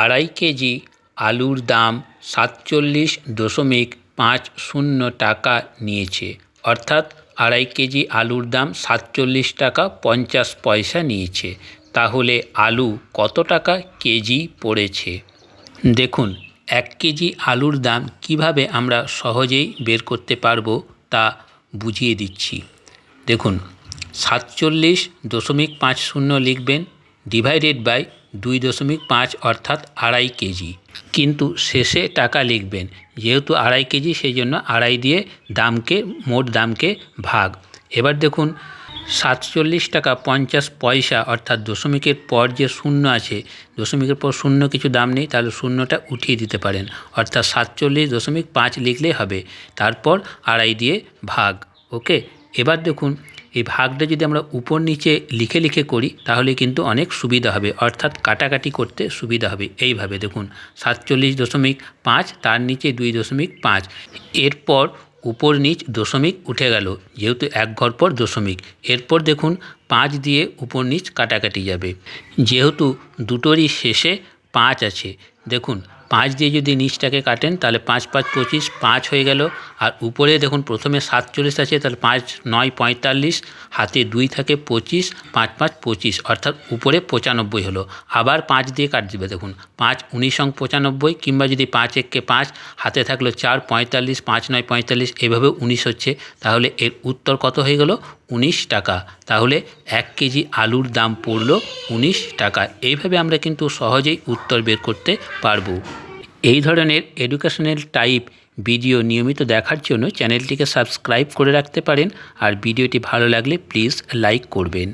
আড়াই কেজি আলুর দাম সাতচল্লিশ দশমিক পাঁচ শূন্য টাকা নিয়েছে। অর্থাৎ আড়াই কেজি আলুর দাম সাতচল্লিশ টাকা পঞ্চাশ পয়সা নিয়েছে। তাহলে আলু কত টাকা কেজি পড়েছে? দেখুন, এক কেজি আলুর দাম কীভাবে আমরা সহজেই বের করতে পারব তা বুঝিয়ে দিচ্ছি। দেখুন, সাতচল্লিশ দশমিক পাঁচ শূন্য লিখবেন ডিভাইডেড বাই দুই দশমিক পাঁচ অর্থাৎ আড়াই কেজি। কিন্তু শেষে টাকা লিখবেন, যেহেতু আড়াই কেজি, সেই জন্য আড়াই দিয়ে দামকে, মোট দামকে ভাগ। এবার দেখুন, সাতচল্লিশ টাকা পঞ্চাশ পয়সা অর্থাৎ দশমিকের পর যে শূন্য আছে, দশমিকের পর শূন্য কিছু দাম নেই, তাহলে শূন্যটা উঠিয়ে দিতে পারেন। অর্থাৎ সাতচল্লিশ দশমিক পাঁচ লিখলেই হবে, তারপর আড়াই দিয়ে ভাগ। ওকে? এবার দেখুন এই ভাগটা যদি আমরা উপর নিচে লিখে লিখে করি, তাহলে কিন্তু অনেক সুবিধা হবে। অর্থাৎ কাটাকাটি করতে সুবিধা হবে। এইভাবে দেখুন, সাতচল্লিশ দশমিক পাঁচ, তার নিচে দুই দশমিক পাঁচ। এরপর উপর নিচ দশমিক উঠে গেল, যেহেতু এক ঘর পর দশমিক। এরপর দেখুন, পাঁচ দিয়ে উপর নিচ কাটাকাটি যাবে। যেহেতু দুটোরই শেষে পাঁচ আছে, দেখুন, পাঁচ দিয়ে যদি নিচটাকে কাটেন, তাহলে পাঁচ পাঁচ, পঁচিশ, পাঁচ হয়ে গেল। আর উপরে দেখুন প্রথমে সাতচল্লিশ আছে, তাহলে পাঁচ, নয়, পঁয়তাল্লিশ, হাতে দুই থাকে পঁচিশ, পাঁচ পাঁচ, পঁচিশ, অর্থাৎ উপরে পঁচানব্বই হলো। আবার পাঁচ দিয়ে কাট দেবে, দেখুন, পাঁচ উনিশ অঙ্ক পঁচানব্বই, কিংবা যদি পাঁচ এককে পাঁচ, হাতে থাকল চার, পঁয়তাল্লিশ, পাঁচ, নয়, পঁয়তাল্লিশ, এভাবে উনিশ হচ্ছে, তাহলে এর উত্তর কত হয়ে গেল? উনিশ টাকা। তাহলে এক কেজি আলুর দাম পড়ল উনিশ টাকা। এইভাবে আমরা কিন্তু সহজেই উত্তর বের করতে পারব। এই ধরনের এডুকেশনাল টাইপ ভিডিও নিয়মিত দেখার জন্য চ্যানেলটিকে সাবস্ক্রাইব করে রাখতে পারেন আর ভিডিওটি ভালো লাগলে প্লিজ লাইক করবেন।